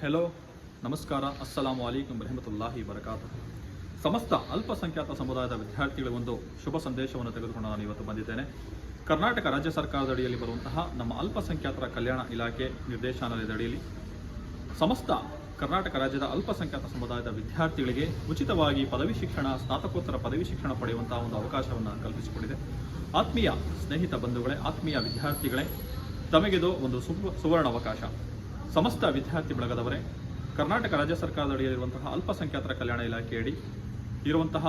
Hello ನಮಸ್ಕಾರ ಅಸ್ಸಲಾಮು ಅಲೈಕುಂ ರಹಮತುಲ್ಲಾಹಿ ಬರಕಾತ ಸಮಸ್ತ ಅಲ್ಪಸಂಖ್ಯಾತ ಸಮುದಾಯದ ವಿದ್ಯಾರ್ಥಿಗಳ ಒಂದು ಶುಭ ಸಂದೇಶವನ್ನು ತೆಗೆದುಕೊಂಡು ನಾನು ಇವತ್ತು ಬಂದಿದ್ದೇನೆ. ಕರ್ನಾಟಕ ರಾಜ್ಯ ಸರ್ಕಾರದ ಅಡಿಯಲ್ಲಿ ಬರುವಂತಹ ನಮ್ಮ ಅಲ್ಪಸಂಖ್ಯಾತರ ಕಲ್ಯಾಣ ಇಲಾಖೆ ನಿರ್ದೇಶನಾಲಯದ ಅಡಿಯಲ್ಲಿ ಸಮಸ್ತ ಕರ್ನಾಟಕ ರಾಜ್ಯದ ಅಲ್ಪಸಂಖ್ಯಾತ ಸಮುದಾಯದ ವಿದ್ಯಾರ್ಥಿಗಳಿಗೆ ಉಚಿತವಾಗಿ ಪದವಿ ಶಿಕ್ಷಣ, ಸ್ನಾತಕೋತ್ತರ ಪದವಿ ಶಿಕ್ಷಣ ಪಡೆಯುವಂತಹ ಒಂದು ಅವಕಾಶವನ್ನು ಕಲ್ಪಿಸಿಕೊಂಡಿದೆ. ಆತ್ಮೀಯ ಸ್ನೇಹಿತ ಬಂಧುಗಳೇ, ಆತ್ಮೀಯ ವಿದ್ಯಾರ್ಥಿಗಳೇ, ತಮಗಿದು ಒಂದು ಸುವರ್ಣ ಅವಕಾಶ ಸಮಸ್ತ ವಿದ್ಯಾರ್ಥಿ ಬಳಗದವರೇ, ಕರ್ನಾಟಕ ರಾಜ್ಯ ಸರ್ಕಾರದ ಅಡಿಯಲ್ಲಿರುವಂತಹ ಅಲ್ಪಸಂಖ್ಯಾತರ ಕಲ್ಯಾಣ ಇಲಾಖೆಯಡಿ ಇರುವಂತಹ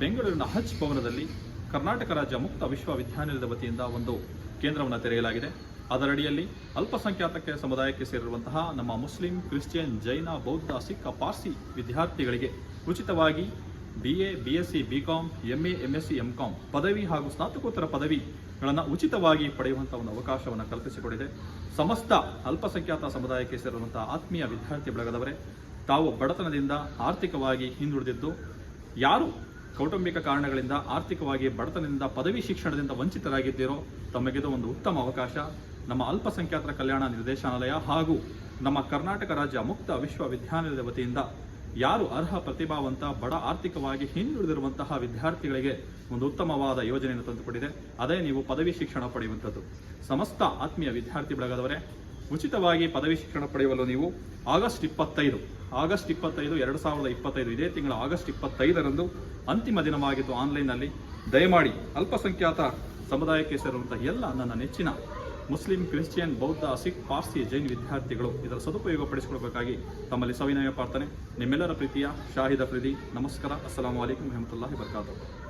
ಬೆಂಗಳೂರಿನ ಹಜ್ ಭವನದಲ್ಲಿ ಕರ್ನಾಟಕ ರಾಜ್ಯ ಮುಕ್ತ ವಿಶ್ವವಿದ್ಯಾನಿಲಯದ ವತಿಯಿಂದ ಒಂದು ಕೇಂದ್ರವನ್ನು ತೆರೆಯಲಾಗಿದೆ. ಅದರಡಿಯಲ್ಲಿ ಅಲ್ಪಸಂಖ್ಯಾತಕ್ಕೆ ಸಮುದಾಯಕ್ಕೆ ಸೇರಿರುವಂತಹ ನಮ್ಮ ಮುಸ್ಲಿಂ, ಕ್ರಿಶ್ಚಿಯನ್, ಜೈನ, ಬೌದ್ಧ, ಸಿಖ್, ಪಾರ್ಸಿ ವಿದ್ಯಾರ್ಥಿಗಳಿಗೆ ಉಚಿತವಾಗಿ B A B S C B com M A M S C M com ಪದವಿ ಹಾಗೂ ಸ್ನಾತಕೋತ್ತರ ಪದವಿಗಳನ್ನು ಉಚಿತವಾಗಿ ಪಡೆಯುವಂಥ ಒಂದು ಅವಕಾಶವನ್ನು ಕಲ್ಪಿಸಿಕೊಡಿದೆ. ಸಮಸ್ತ ಅಲ್ಪಸಂಖ್ಯಾತ ಸಮುದಾಯಕ್ಕೆ ಸೇರುವಂಥ ಆತ್ಮೀಯ ವಿದ್ಯಾರ್ಥಿ ಬಳಗದವರೇ, ತಾವು ಬಡತನದಿಂದ ಆರ್ಥಿಕವಾಗಿ ಹಿಂದುಳಿದಿದ್ದು, ಯಾರು ಕೌಟುಂಬಿಕ ಕಾರಣಗಳಿಂದ ಆರ್ಥಿಕವಾಗಿ ಬಡತನದಿಂದ ಪದವಿ ಶಿಕ್ಷಣದಿಂದ ವಂಚಿತರಾಗಿದ್ದೀರೋ, ತಮಗಿದು ಒಂದು ಉತ್ತಮ ಅವಕಾಶ. ನಮ್ಮ ಅಲ್ಪಸಂಖ್ಯಾತರ ಕಲ್ಯಾಣ ನಿರ್ದೇಶನಾಲಯ ಹಾಗೂ ನಮ್ಮ ಕರ್ನಾಟಕ ರಾಜ್ಯ ಮುಕ್ತ ವಿಶ್ವವಿದ್ಯಾನಿಲಯದ ವತಿಯಿಂದ ಯಾರು ಅರ್ಹ ಪ್ರತಿಭಾವಂತ, ಬಡ ಆರ್ಥಿಕವಾಗಿ ಹಿಂದುಳಿದಿರುವಂತಹ ವಿದ್ಯಾರ್ಥಿಗಳಿಗೆ ಒಂದು ಉತ್ತಮವಾದ ಯೋಜನೆಯನ್ನು ತಂದುಕೊಟ್ಟಿದೆ. ಅದೇ ನೀವು ಪದವಿ ಶಿಕ್ಷಣ ಪಡೆಯುವಂಥದ್ದು. ಸಮಸ್ತ ಆತ್ಮೀಯ ವಿದ್ಯಾರ್ಥಿ ಬಳಗದವರೇ, ಉಚಿತವಾಗಿ ಪದವಿ ಶಿಕ್ಷಣ ಪಡೆಯಲು ನೀವು ಆಗಸ್ಟ್ ಇಪ್ಪತ್ತೈದು ಆಗಸ್ಟ್ ಇಪ್ಪತ್ತೈದು, ಎರಡು ಸಾವಿರದ ಇಪ್ಪತ್ತೈದು, ಇದೇ ತಿಂಗಳ ಆಗಸ್ಟ್ ಇಪ್ಪತ್ತೈದರಂದು ಅಂತಿಮ ದಿನವಾಗಿದ್ದು ಆನ್ಲೈನ್ನಲ್ಲಿ ದಯಮಾಡಿ ಅಲ್ಪಸಂಖ್ಯಾತ ಸಮುದಾಯಕ್ಕೆ ಸೇರುವಂತಹ ಎಲ್ಲ ನನ್ನ ನೆಚ್ಚಿನ ಮುಸ್ಲಿಂ, ಕ್ರಿಶ್ಚಿಯನ್, ಬೌದ್ಧ, ಸಿಖ್, ಪಾರ್ಸಿ, ಜೈನ್ ವಿದ್ಯಾರ್ಥಿಗಳು ಇದರ ಸದುಪಯೋಗ ಪಡಿಸಿಕೊಳ್ಬೇಕಾಗಿ ತಮ್ಮಲ್ಲಿ ಸವಿನಯ ಪ್ರಾರ್ಥನೆ. ನಿಮ್ಮೆಲ್ಲರ ಪ್ರೀತಿಯ ಶಾಹಿದ ಪ್ರೀತಿ. ನಮಸ್ಕಾರ. ಅಸ್ಸಲಾಮು ಅಲೈಕುಂ ರಹಮತುಲ್ಲಾಹಿ ಬರ್ಕಾತು